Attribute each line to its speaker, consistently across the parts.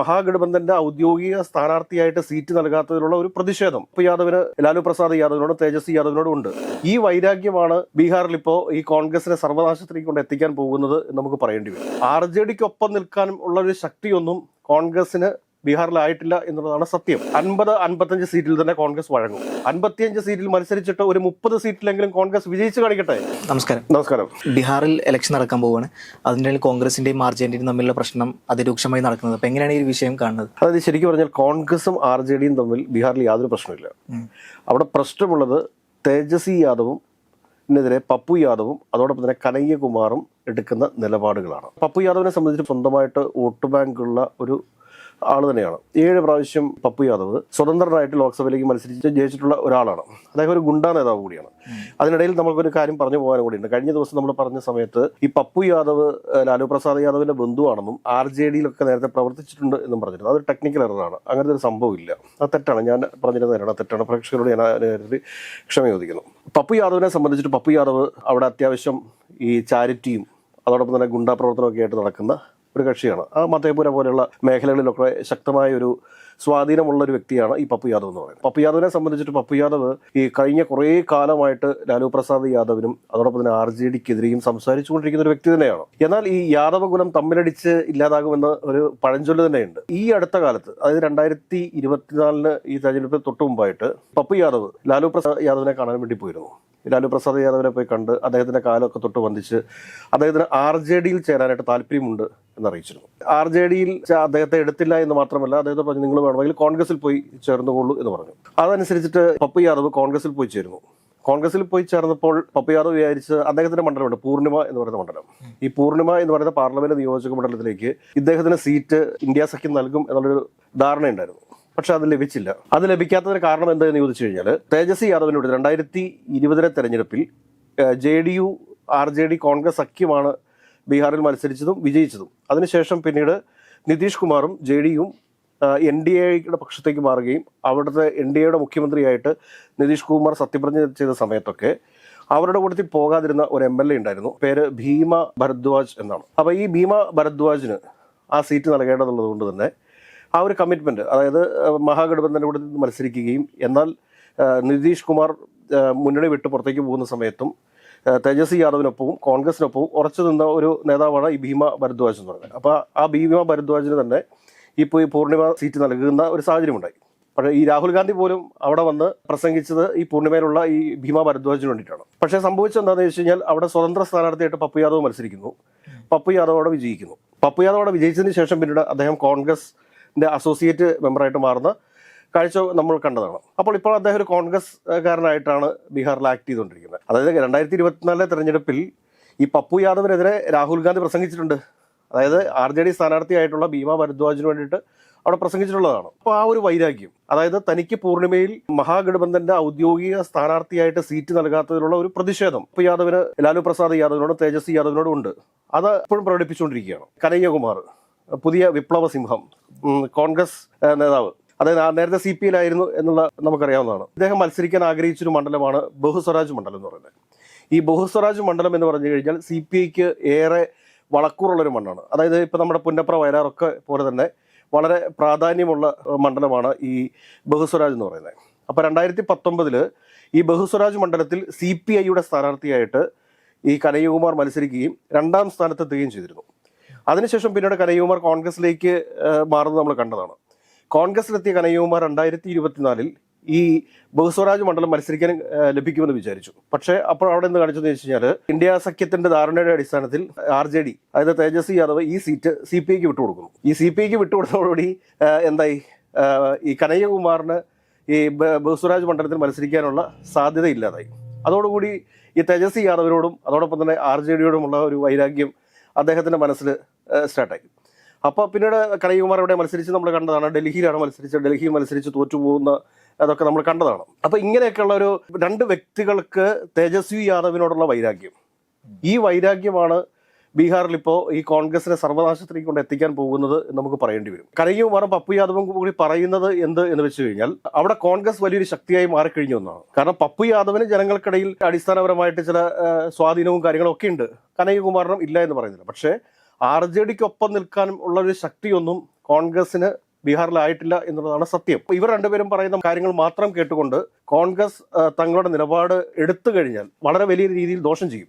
Speaker 1: മഹാഗഠബന്ധന്റെ ഔദ്യോഗിക സ്ഥാനാർത്ഥിയായിട്ട് സീറ്റ് നൽകാത്തതിലുള്ള ഒരു പ്രതിഷേധം. ഇപ്പൊ യാദവിന് ലാലു പ്രസാദ് യാദവിനോടും തേജസ്വി യാദവിനോടും ഉണ്ട്. ഈ വൈരാഗ്യമാണ് ബീഹാറിൽ ഇപ്പോ ഈ കോൺഗ്രസിനെ സർവനാശത്തിലേക്ക് കൊണ്ട് എത്തിക്കാൻ പോകുന്നത് നമുക്ക് പറയേണ്ടി വരും. ആർ ജെ ഡിക്കൊപ്പം നിൽക്കാൻ ഉള്ള ഒരു ശക്തിയൊന്നും കോൺഗ്രസിന് ബീഹാറിലായിട്ടില്ല എന്നുള്ളതാണ് സത്യം. അൻപത് അൻപത്തഞ്ച് സീറ്റിൽ തന്നെ കോൺഗ്രസ് വഴങ്ങും. അൻപത്തിയഞ്ച് സീറ്റിൽ മത്സരിച്ചിട്ട് ഒരു മുപ്പത് സീറ്റിലെങ്കിലും കോൺഗ്രസ് വിജയിച്ചു കാണിക്കട്ടെ?
Speaker 2: നമസ്കാരം.
Speaker 1: നമസ്കാരം.
Speaker 2: ബീഹാറിൽ ഇലക്ഷൻ നടക്കാൻ പോവുകയാണ് അതിന്റെ കോൺഗ്രസിന്റെയും ആർ ജെ ഡിയും തമ്മിലുള്ള പ്രശ്നം അതിരൂക്ഷമായി നടക്കുന്നത്. അപ്പൊ എങ്ങനെയാണ് ഈ വിഷയം കാണുന്നത്?
Speaker 1: അതായത് ശരിക്കും പറഞ്ഞാൽ കോൺഗ്രസും ആർ ജെ ഡിയും തമ്മിൽ ബീഹാറിൽ യാതൊരു പ്രശ്നമില്ല. അവിടെ പ്രശ്നമുള്ളത് തേജസ്വി യാദവും ഇതിനെതിരെ പപ്പു യാദവും അതോടൊപ്പം തന്നെ കനയ്യകുമാറും എടുക്കുന്ന നിലപാടുകളാണ്. പപ്പു യാദവിനെ സംബന്ധിച്ച് സ്വന്തമായിട്ട് വോട്ട് ബാങ്കുള്ള ഒരു ആൾ തന്നെയാണ്. ഏഴ് പ്രാവശ്യം പപ്പു യാദവ് സ്വതന്ത്രനായിട്ട് ലോക്സഭയിലേക്ക് മത്സരിച്ച് ജയിച്ചിട്ടുള്ള ഒരാളാണ്. അദ്ദേഹം ഒരു ഗുണ്ടാ നേതാവ് കൂടിയാണ്. അതിനിടയിൽ നമുക്കൊരു കാര്യം പറഞ്ഞു പോകാനും കൂടിയുണ്ട് കഴിഞ്ഞ ദിവസം നമ്മൾ പറഞ്ഞ സമയത്ത് ഈ പപ്പു യാദവ് ലാലു പ്രസാദ് യാദവിന്റെ ബന്ധുവാണെന്നും ആർ ജെ ഡിയിലൊക്കെ നേരത്തെ പ്രവർത്തിച്ചിട്ടുണ്ട് എന്നും പറഞ്ഞിരുന്നു. അതൊരു ടെക്നിക്കൽ എററാണ് അങ്ങനത്തെ ഒരു സംഭവമില്ല. അത് തെറ്റാണ്. ഞാൻ പറഞ്ഞിരുന്ന നേരാണ് തെറ്റാണ്. പ്രേക്ഷകരോട് ഞാൻ ക്ഷമ ചോദിക്കുന്നു. പപ്പു യാദവിനെ സംബന്ധിച്ചിട്ട് പപ്പു യാദവ് അവിടെ അത്യാവശ്യം ഈ ചാരിറ്റിയും അതോടൊപ്പം തന്നെ ഗുണ്ടാ പ്രവർത്തനമൊക്കെ ആയിട്ട് നടക്കുന്ന ഒരു കക്ഷിയാണ് ആ മതേപുര പോലെയുള്ള മേഖലകളിലൊക്കെ ശക്തമായ ഒരു സ്വാധീനമുള്ള ഒരു വ്യക്തിയാണ് ഈ പപ്പു യാദവ് എന്ന് പറയുന്നത്. പപ്പു യാദവിനെ സംബന്ധിച്ചിട്ട് പപ്പു യാദവ് ഈ കഴിഞ്ഞ കുറേ കാലമായിട്ട് ലാലു പ്രസാദ് യാദവിനും അതോടൊപ്പം തന്നെ ആർ ജെ ഡിക്കെതിരെയും സംസാരിച്ചുകൊണ്ടിരിക്കുന്ന ഒരു വ്യക്തി തന്നെയാണ്. എന്നാൽ ഈ യാദവ ഗുണം തമ്മിലടിച്ച് ഇല്ലാതാകുമെന്ന് ഒരു പഴഞ്ചൊല്ല് തന്നെയുണ്ട്. ഈ അടുത്ത കാലത്ത് അതായത് രണ്ടായിരത്തി ഇരുപത്തിനാലിന് ഈ തെരഞ്ഞെടുപ്പ് തൊട്ട് മുമ്പായിട്ട് പപ്പു യാദവ് ലാലു പ്രസാദ് യാദവിനെ കാണാൻ വേണ്ടി പോയിരുന്നു. ലാലു പ്രസാദ് യാദവിനെ പോയി കണ്ട് അദ്ദേഹത്തിന്റെ കാലമൊക്കെ തൊട്ട് വന്ദിച്ച് അദ്ദേഹത്തിന് ആർ ജെ ഡിയിൽ ചേരാനായിട്ട് താല്പര്യമുണ്ട്. എന്ന് അറിയിച്ചിരുന്നു ആർ ജെ ഡിയിൽ അദ്ദേഹത്തെ എടുത്തില്ല എന്ന് മാത്രമല്ല അദ്ദേഹത്തെ പറഞ്ഞു നിങ്ങൾ വേണമെങ്കിൽ കോൺഗ്രസിൽ പോയി ചേർന്നുകൊള്ളൂ എന്ന് പറഞ്ഞു. അതനുസരിച്ചിട്ട് പപ്പു യാദവ് കോൺഗ്രസിൽ പോയി ചേരുന്നു. കോൺഗ്രസിൽ പോയി ചേർന്നപ്പോൾ പപ്പു യാദവ് വിചാരിച്ച് അദ്ദേഹത്തിന്റെ മണ്ഡലമുണ്ട് പൂർണിമ എന്ന് പറയുന്ന മണ്ഡലം. ഈ പൂർണിമ എന്ന് പറയുന്ന പാർലമെന്റ് നിയോജക മണ്ഡലത്തിലേക്ക് ഇദ്ദേഹത്തിന് സീറ്റ് ഇന്ത്യ സഖ്യം നൽകും എന്നുള്ളൊരു ധാരണയുണ്ടായിരുന്നു. പക്ഷെ അത് ലഭിച്ചില്ല. അത് ലഭിക്കാത്തതിന് കാരണം എന്താണെന്ന് ചോദിച്ചു കഴിഞ്ഞാൽ തേജസ്വി യാദവിനോട് രണ്ടായിരത്തി ഇരുപതിലെ തെരഞ്ഞെടുപ്പിൽ J D U R J D Congress സഖ്യമാണ് ബീഹാറിൽ മത്സരിച്ചതും വിജയിച്ചതും. അതിനുശേഷം പിന്നീട് നിതീഷ് കുമാറും ജെ ഡിയും എൻ ഡി എയുടെ പക്ഷത്തേക്ക് മാറുകയും അവിടുത്തെ എൻ ഡി എയുടെ മുഖ്യമന്ത്രിയായിട്ട് നിതീഷ് കുമാർ സത്യപ്രതിജ്ഞ ചെയ്ത സമയത്തൊക്കെ അവരുടെ കൂട്ടത്തിൽ പോകാതിരുന്ന ഒരു എം എൽ എ ഉണ്ടായിരുന്നു. പേര് ഭീമ ഭരദ്വാജ് എന്നാണ്. അപ്പോൾ ഈ ഭീമ ഭരദ്വാജിന് ആ സീറ്റ് നൽകേണ്ടതുള്ളത് കൊണ്ട് തന്നെ ആ ഒരു കമ്മിറ്റ്മെന്റ് അതായത് മഹാഗഠബന്ധന കൂടെ മത്സരിക്കുകയും എന്നാൽ നിതീഷ് കുമാർ മുന്നണി വിട്ട് പുറത്തേക്ക് പോകുന്ന സമയത്തും തേജസ്വി യാദവിനൊപ്പവും കോൺഗ്രസിനൊപ്പവും ഉറച്ചു നിന്ന ഒരു നേതാവാണ് ഈ ഭീമ ഭരദ്വാജ് എന്ന് പറയുന്നത്. അപ്പോൾ ആ ഭീമ ഭരദ്വാജിന് തന്നെ ഇപ്പോൾ ഈ പൂർണിമ സീറ്റ് നൽകുന്ന ഒരു സാഹചര്യമുണ്ടായി. പക്ഷേ ഈ രാഹുൽ ഗാന്ധി പോലും അവിടെ വന്ന് പ്രസംഗിച്ചത് ഈ പൂർണിമയിലുള്ള ഈ ഭീമ ഭരദ്വാജിന് വേണ്ടിയിട്ടാണ്. പക്ഷേ സംഭവിച്ചത് എന്താണെന്ന് വെച്ച് കഴിഞ്ഞാൽ അവിടെ സ്വതന്ത്ര സ്ഥാനാർത്ഥിയായിട്ട് പപ്പു യാദവ് മത്സരിക്കുന്നു. പപ്പു യാദവ് അവിടെ വിജയിക്കുന്നു. പപ്പു യാദവ് അവിടെ വിജയിച്ചതിന് ശേഷം പിന്നീട് അദ്ദേഹം കോൺഗ്രസിന്റെ അസോസിയേറ്റ് മെമ്പറായിട്ട് മാറുന്ന കാഴ്ച നമ്മൾ കണ്ടതാണ്. അപ്പോൾ ഇപ്പോൾ അദ്ദേഹം ഒരു കോൺഗ്രസ് കാരനായിട്ടാണ് ബീഹാറിൽ ആക്ട് ചെയ്തുകൊണ്ടിരിക്കുന്നത്. അതായത് രണ്ടായിരത്തി ഇരുപത്തിനാലിലെ തെരഞ്ഞെടുപ്പിൽ ഈ പപ്പു യാദവിനെതിരെ രാഹുൽ ഗാന്ധി പ്രസംഗിച്ചിട്ടുണ്ട്. അതായത് ആർ ജെ ഡി സ്ഥാനാർത്ഥിയായിട്ടുള്ള ഭീമ ഭരദ്വാജിന് വേണ്ടിയിട്ട് അവിടെ പ്രസംഗിച്ചിട്ടുള്ളതാണ്. അപ്പോൾ ആ ഒരു വൈരാഗ്യം അതായത് തനിക്ക് പൂർണിമയിൽ മഹാഗഠബന്ധന്റെ ഔദ്യോഗിക സ്ഥാനാർത്ഥിയായിട്ട് സീറ്റ് നൽകാത്തതിലുള്ള ഒരു പ്രതിഷേധം ഇപ്പോൾ യാദവിന് ലാലു പ്രസാദ് യാദവിനോടും തേജസ്വി യാദവിനോടും ഉണ്ട്. അത് ഇപ്പോഴും പ്രകടിപ്പിച്ചുകൊണ്ടിരിക്കുകയാണ്. കനയ്യകുമാർ പുതിയ വിപ്ലവ സിംഹം കോൺഗ്രസ് നേതാവ്. അതായത് നേരത്തെ സി പി എല്ലായിരുന്നു എന്നുള്ള നമുക്കറിയാവുന്നതാണ്. അദ്ദേഹം മത്സരിക്കാൻ ആഗ്രഹിച്ചൊരു മണ്ഡലമാണ് ബഹുസ്വരാജ് മണ്ഡലം എന്ന് പറയുന്നത്. ഈ ബഹുസ്വരാജ് മണ്ഡലം എന്ന് പറഞ്ഞു കഴിഞ്ഞാൽ സി പി ഐക്ക് ഏറെ വളക്കൂറുള്ളൊരു മണ്ണാണ്. അതായത് ഇപ്പം നമ്മുടെ പുന്നപ്ര വയലാറൊക്കെ പോലെ തന്നെ വളരെ പ്രാധാന്യമുള്ള മണ്ഡലമാണ് ഈ ബഹുസ്വരാജ് എന്ന് പറയുന്നത്. അപ്പോൾ രണ്ടായിരത്തി പത്തൊമ്പതിൽ ഈ ബഹുസ്വരാജ് മണ്ഡലത്തിൽ സി പി ഐയുടെ സ്ഥാനാർത്ഥിയായിട്ട് ഈ കനയ്യകുമാർ മത്സരിക്കുകയും രണ്ടാം സ്ഥാനത്തെത്തുകയും ചെയ്തിരുന്നു. അതിനുശേഷം പിന്നീട് കനയ്യകുമാർ കോൺഗ്രസിലേക്ക് മാറുന്നത് നമ്മൾ കണ്ടതാണ്. കോൺഗ്രസിലെത്തിയ കനയ്യകുമാർ രണ്ടായിരത്തി ഇരുപത്തിനാലിൽ ഈ ബഹുസ്വരാജ് മണ്ഡലം മത്സരിക്കാൻ ലഭിക്കുമെന്ന് വിചാരിച്ചു. പക്ഷേ അപ്പോൾ അവിടെ നിന്ന് കാണിച്ചതെന്ന് വെച്ച് കഴിഞ്ഞാൽ ഇന്ത്യ സഖ്യത്തിന്റെ ധാരണയുടെ അടിസ്ഥാനത്തിൽ ആർ ജെ ഡി അതായത് തേജസ്വി യാദവ് ഈ സീറ്റ് സി പി ഐക്ക് വിട്ടുകൊടുക്കുന്നു ഈ സി പി ഐക്ക് വിട്ടുകൊടുത്തതോടുകൂടി എന്തായി? ഈ കനയ്യകുമാറിന് ഈ ബഹുസ്വരാജ് മണ്ഡലത്തിൽ മത്സരിക്കാനുള്ള സാധ്യത ഇല്ലാതായി അതോടുകൂടി ഈ തേജസ്വി യാദവിനോടും അതോടൊപ്പം തന്നെ ആർ ജെ ഡിയോടുമുള്ള ഒരു വൈരാഗ്യം അദ്ദേഹത്തിന്റെ മനസ്സിൽ സ്റ്റാർട്ടായി. അപ്പോൾ പിന്നീട് കനയ്യകുമാർ ഇവിടെ മത്സരിച്ച് നമ്മൾ കണ്ടതാണ്. ഡൽഹിയിലാണ് മത്സരിച്ച് ഡൽഹി മത്സരിച്ച് തോറ്റുപോകുന്ന അതൊക്കെ നമ്മൾ കണ്ടതാണ്. അപ്പൊ ഇങ്ങനെയൊക്കെയുള്ള ഒരു രണ്ട് വ്യക്തികൾക്ക് തേജസ്വി യാദവിനോടുള്ള വൈരാഗ്യം. ഈ വൈരാഗ്യമാണ് ബീഹാറിൽ ഇപ്പോൾ ഈ കോൺഗ്രസിനെ സർവനാശത്തിലേക്ക് കൊണ്ട് എത്തിക്കാൻ പോകുന്നത് നമുക്ക് പറയേണ്ടി വരും. കരയുമാറും പപ്പു യാദവും കൂടി പറയുന്നത് എന്ത് എന്ന് വെച്ച് കഴിഞ്ഞാൽ അവിടെ കോൺഗ്രസ് വലിയൊരു ശക്തിയായി മാറിക്കഴിഞ്ഞു എന്നാണ്. കാരണം പപ്പു യാദവിന് ജനങ്ങൾക്കിടയിൽ അടിസ്ഥാനപരമായിട്ട് ചില സ്വാധീനവും കാര്യങ്ങളും ഒക്കെ ഉണ്ട്. കനയ്യകുമാറിനും ഇല്ല എന്ന് പറയുന്നില്ല. പക്ഷേ ആർ ജെ ഡിക്കൊപ്പം നിൽക്കാനും ഉള്ള ഒരു ശക്തിയൊന്നും കോൺഗ്രസിന് ബീഹാറിലായിട്ടില്ല എന്നുള്ളതാണ് സത്യം. ഇവർ രണ്ടുപേരും പറയുന്ന കാര്യങ്ങൾ മാത്രം കേട്ടുകൊണ്ട് കോൺഗ്രസ് തങ്ങളുടെ നിലപാട് എടുത്തു കഴിഞ്ഞാൽ വളരെ വലിയ രീതിയിൽ ദോഷം ചെയ്യും.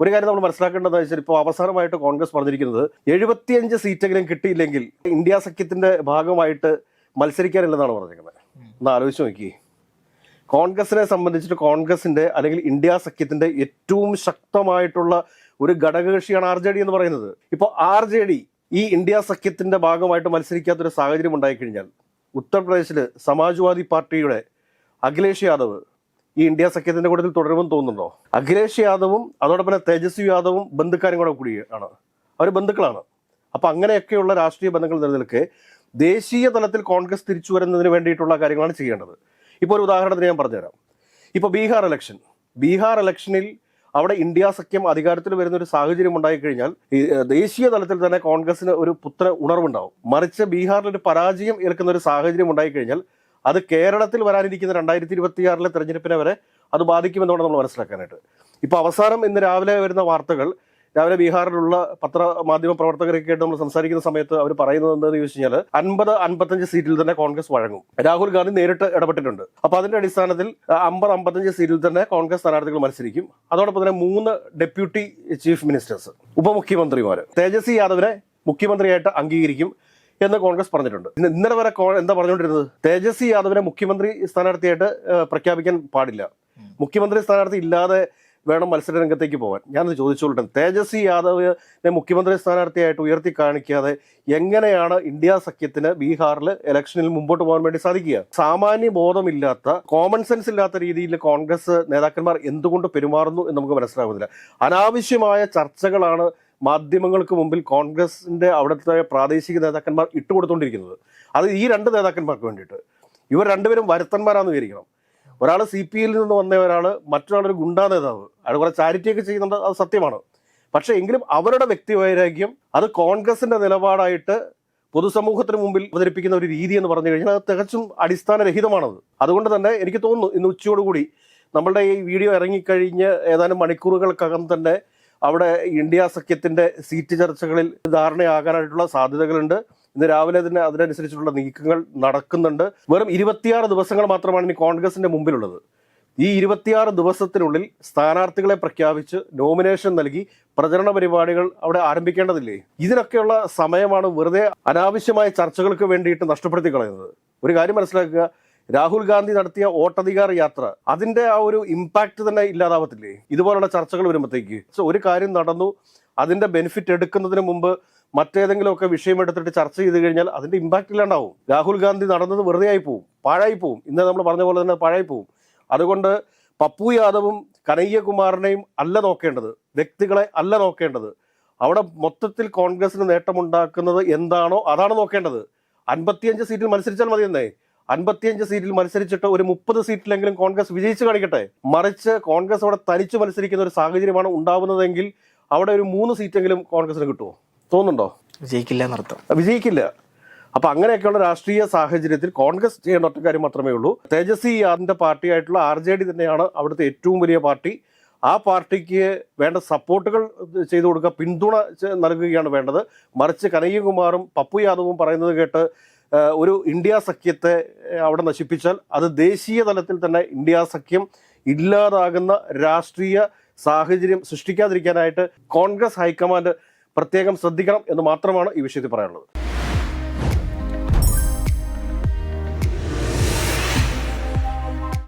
Speaker 1: ഒരു കാര്യം നമ്മൾ മനസ്സിലാക്കേണ്ടത് വെച്ചാൽ ഇപ്പോൾ അവസാനമായിട്ട് കോൺഗ്രസ് പറഞ്ഞിരിക്കുന്നത് എഴുപത്തിയഞ്ച് സീറ്റെങ്കിലും കിട്ടിയില്ലെങ്കിൽ ഇന്ത്യ സഖ്യത്തിന്റെ ഭാഗമായിട്ട് മത്സരിക്കാനില്ലെന്നാണ് പറഞ്ഞിരിക്കുന്നത്. ഒന്ന് ആലോചിച്ച് നോക്കി കോൺഗ്രസിനെ സംബന്ധിച്ചിട്ട് കോൺഗ്രസിന്റെ അല്ലെങ്കിൽ ഇന്ത്യ സഖ്യത്തിന്റെ ഏറ്റവും ശക്തമായിട്ടുള്ള ഒരു ഘടകകക്ഷിയാണ് ആർ ജെ ഡി എന്ന് പറയുന്നത്. ഇപ്പോൾ ആർ ജെ ഡി ഈ ഇന്ത്യ സഖ്യത്തിന്റെ ഭാഗമായിട്ട് മത്സരിക്കാത്ത ഒരു സാഹചര്യം ഉണ്ടായിക്കഴിഞ്ഞാൽ ഉത്തർപ്രദേശിൽ സമാജ്വാദി പാർട്ടിയുടെ അഖിലേഷ് യാദവ് ഈ ഇന്ത്യ സഖ്യത്തിന്റെ കൂട്ടത്തിൽ തുടരുമെന്ന് തോന്നുന്നുണ്ടോ? അഖിലേഷ് യാദവും അതോടൊപ്പം തന്നെ തേജസ്വി യാദവും ബന്ധുക്കാരും കൂടെ കൂടിയാണ്. അവർ ബന്ധുക്കളാണ്. അപ്പൊ അങ്ങനെയൊക്കെയുള്ള രാഷ്ട്രീയ ബന്ധങ്ങൾ നിലനിൽക്കെ ദേശീയ തലത്തിൽ കോൺഗ്രസ് തിരിച്ചു വരുന്നതിന് വേണ്ടിയിട്ടുള്ള കാര്യങ്ങളാണ് ചെയ്യേണ്ടത്. ഇപ്പോൾ ഒരു ഉദാഹരണത്തിന് ഞാൻ പറഞ്ഞുതരാം. ഇപ്പോൾ ബീഹാർ ഇലക്ഷൻ ബീഹാർ ഇലക്ഷനിൽ അവിടെ ഇന്ത്യ സഖ്യം അധികാരത്തിൽ വരുന്ന ഒരു സാഹചര്യം ഉണ്ടായിക്കഴിഞ്ഞാൽ ഈ ദേശീയ തലത്തിൽ തന്നെ കോൺഗ്രസിന് ഒരു പുത്ര ഉണർവുണ്ടാവും. മറിച്ച് ബീഹാറിൽ ഒരു പരാജയം ഏൽക്കുന്ന ഒരു സാഹചര്യം ഉണ്ടായിക്കഴിഞ്ഞാൽ അത് കേരളത്തിൽ വരാനിരിക്കുന്ന രണ്ടായിരത്തി ഇരുപത്തിയാറിലെ തെരഞ്ഞെടുപ്പിനെ വരെ അത് ബാധിക്കുമെന്നാണ് നമ്മൾ മനസ്സിലാക്കാനായിട്ട്. ഇപ്പോൾ അവസാനം ഇന്ന് രാവിലെ വരുന്ന വാർത്തകൾ രാവിലെ ബീഹാറിലുള്ള പത്ര മാധ്യമ പ്രവർത്തകരൊക്കെ ആയിട്ട് നമ്മൾ സംസാരിക്കുന്ന സമയത്ത് അവർ പറയുന്നത് എന്താണെന്ന് ചോദിച്ചു കഴിഞ്ഞാൽ അൻപത് അൻപത്തഞ്ച് സീറ്റിൽ തന്നെ കോൺഗ്രസ് വഴങ്ങും. രാഹുൽ ഗാന്ധി നേരിട്ട് ഇടപെട്ടിട്ടുണ്ട്. അപ്പൊ അതിന്റെ അടിസ്ഥാനത്തിൽ അമ്പത് അമ്പത്തഞ്ച് സീറ്റിൽ തന്നെ കോൺഗ്രസ് സ്ഥാനാർത്ഥികൾ മത്സരിക്കും. അതോടൊപ്പം തന്നെ മൂന്ന് ഡെപ്യൂട്ടി ചീഫ് മിനിസ്റ്റേഴ്സ് ഉപമുഖ്യമന്ത്രിമാര്. തേജസ്വി യാദവിനെ മുഖ്യമന്ത്രിയായിട്ട് അംഗീകരിക്കും എന്ന് കോൺഗ്രസ് പറഞ്ഞിട്ടുണ്ട്. ഇന്ന് ഇന്നലെ വരെ എന്താ പറഞ്ഞുകൊണ്ടിരുന്നത്? തേജസ്വി യാദവിനെ മുഖ്യമന്ത്രി സ്ഥാനാർത്ഥിയായിട്ട് പ്രഖ്യാപിക്കാൻ പാടില്ല. മുഖ്യമന്ത്രി സ്ഥാനാർത്ഥി ഇല്ലാതെ വേണം മത്സര രംഗത്തേക്ക് പോകാൻ ഞാനത് ചോദിച്ചോളട്ടെ. തേജസ്വി യാദവിനെ മുഖ്യമന്ത്രി സ്ഥാനാർത്ഥിയായിട്ട് ഉയർത്തി കാണിക്കാതെ എങ്ങനെയാണ് ഇന്ത്യ സഖ്യത്തിന് ബീഹാറിൽ ഇലക്ഷനിൽ മുമ്പോട്ട് പോകാൻ വേണ്ടി സാധിക്കുക? സാമാന്യ ബോധമില്ലാത്ത കോമൺ സെൻസ് ഇല്ലാത്ത രീതിയിൽ കോൺഗ്രസ് നേതാക്കന്മാർ എന്തുകൊണ്ട് പെരുമാറുന്നു എന്ന് നമുക്ക് മനസ്സിലാകുന്നില്ല അനാവശ്യമായ ചർച്ചകളാണ് മാധ്യമങ്ങൾക്ക് മുമ്പിൽ കോൺഗ്രസിന്റെ അവിടുത്തെ പ്രാദേശിക നേതാക്കന്മാർ ഇട്ടുകൊടുത്തുകൊണ്ടിരിക്കുന്നത് അത് ഈ രണ്ട് നേതാക്കന്മാർക്ക് വേണ്ടിയിട്ട്. ഇവർ രണ്ടുപേരും വരുത്തന്മാരാന്ന് വിചാരിക്കണം. ഒരാൾ സി പി ഐയിൽ നിന്ന് വന്ന ഒരാൾ മറ്റൊരാൾ ഒരു ഗുണ്ടാ നേതാവ്. അയാൾ കുറെ ചാരിറ്റി ഒക്കെ ചെയ്യുന്നുണ്ട് അത് സത്യമാണ്. പക്ഷെ എങ്കിലും അവരുടെ വ്യക്തി വൈരാഗ്യം അത് കോൺഗ്രസിന്റെ നിലപാടായിട്ട് പൊതുസമൂഹത്തിന് മുമ്പിൽ അവതരിപ്പിക്കുന്ന ഒരു രീതി എന്ന് പറഞ്ഞു കഴിഞ്ഞാൽ അത് തികച്ചും അടിസ്ഥാനരഹിതമാണത്. അതുകൊണ്ട് തന്നെ എനിക്ക് തോന്നുന്നു ഇന്ന് ഉച്ചയോടുകൂടി നമ്മളുടെ ഈ വീഡിയോ ഇറങ്ങിക്കഴിഞ്ഞ് ഏതാനും മണിക്കൂറുകൾക്കകം തന്നെ അവിടെ ഇന്ത്യ സഖ്യത്തിന്റെ സീറ്റ് ചർച്ചകളിൽ ധാരണയാകാനായിട്ടുള്ള സാധ്യതകളുണ്ട്. ഇന്ന് രാവിലെ തന്നെ അതിനനുസരിച്ചുള്ള നീക്കങ്ങൾ നടക്കുന്നുണ്ട്. വെറും ഇരുപത്തിയാറ് ദിവസങ്ങൾ മാത്രമാണ് ഇനി കോൺഗ്രസിന്റെ മുമ്പിലുള്ളത്. ഈ ഇരുപത്തിയാറ് ദിവസത്തിനുള്ളിൽ സ്ഥാനാർത്ഥികളെ പ്രഖ്യാപിച്ച് നോമിനേഷൻ നൽകി പ്രചരണ പരിപാടികൾ അവിടെ ആരംഭിക്കേണ്ടതില്ലേ? ഇതിനൊക്കെയുള്ള സമയമാണ് വെറുതെ അനാവശ്യമായ ചർച്ചകൾക്ക് വേണ്ടിയിട്ട് നഷ്ടപ്പെടുത്തി കളയുന്നത്. ഒരു കാര്യം മനസ്സിലാക്കുക രാഹുൽ ഗാന്ധി നടത്തിയ വോട്ടധികാര യാത്ര അതിന്റെ ആ ഒരു ഇമ്പാക്ട് തന്നെ ഇല്ലാതാവത്തില്ലേ? ഇതുപോലുള്ള ചർച്ചകൾ വരുമ്പോഴത്തേക്ക്. ഒരു കാര്യം നടന്നു അതിന്റെ ബെനിഫിറ്റ് എടുക്കുന്നതിന് മുമ്പ് മറ്റേതെങ്കിലുമൊക്കെ വിഷയം എടുത്തിട്ട് ചർച്ച ചെയ്ത് കഴിഞ്ഞാൽ അതിന്റെ ഇമ്പാക്റ്റ് ഇല്ലാണ്ടാവും. രാഹുൽ ഗാന്ധി നടന്നത് വെറുതെ ആയി പോവും പാഴായി പോവും. ഇന്ന് നമ്മൾ പറഞ്ഞ പോലെ തന്നെ പാഴായി പോവും. അതുകൊണ്ട് പപ്പു യാദവും കനയ്യകുമാറിനെയും അല്ല നോക്കേണ്ടത്. വ്യക്തികളെ അല്ല നോക്കേണ്ടത്. അവിടെ മൊത്തത്തിൽ കോൺഗ്രസിന് നേട്ടമുണ്ടാക്കുന്നത് എന്താണോ അതാണ് നോക്കേണ്ടത്. അൻപത്തിയഞ്ച് സീറ്റിൽ മത്സരിച്ചാൽ മതി എന്നേ അൻപത്തിയഞ്ച് സീറ്റിൽ മത്സരിച്ചിട്ട് ഒരു മുപ്പത് സീറ്റിലെങ്കിലും കോൺഗ്രസ് വിജയിച്ചു കാണിക്കട്ടെ. മറിച്ച് കോൺഗ്രസ് അവിടെ തനിച്ച് മത്സരിക്കുന്ന ഒരു സാഹചര്യമാണ് ഉണ്ടാവുന്നതെങ്കിൽ അവിടെ ഒരു മൂന്ന് സീറ്റെങ്കിലും കോൺഗ്രസിന് കിട്ടുമോ തോന്നുന്നുണ്ടോ?
Speaker 2: വിജയിക്കില്ല എന്നർത്ഥം.
Speaker 1: വിജയിക്കില്ല. അപ്പൊ അങ്ങനെയൊക്കെയുള്ള രാഷ്ട്രീയ സാഹചര്യത്തിൽ കോൺഗ്രസ് ചെയ്യേണ്ട ഒറ്റ കാര്യം മാത്രമേ ഉള്ളൂ. തേജസ്വി യാദിന്റെ പാർട്ടിയായിട്ടുള്ള ആർ ജെ ഡി തന്നെയാണ് അവിടുത്തെ ഏറ്റവും വലിയ പാർട്ടി. ആ പാർട്ടിക്ക് വേണ്ട സപ്പോർട്ടുകൾ ചെയ്തു കൊടുക്കുക പിന്തുണ നൽകുകയാണ് വേണ്ടത്. മറിച്ച് കനയ്യകുമാറും പപ്പു യാദവും പറയുന്നത് കേട്ട് ഒരു ഇന്ത്യ സഖ്യത്തെ അവിടെ നശിപ്പിച്ചാൽ അത് ദേശീയ തലത്തിൽ തന്നെ ഇന്ത്യ സഖ്യം ഇല്ലാതാകുന്ന രാഷ്ട്രീയ സാഹചര്യം സൃഷ്ടിക്കാതിരിക്കാനായിട്ട് കോൺഗ്രസ് ഹൈക്കമാൻഡ് പ്രത്യേകം ശ്രദ്ധിക്കണം എന്ന് മാത്രമാണ് ഈ വിഷയത്തിൽ പറയാനുള്ളത്.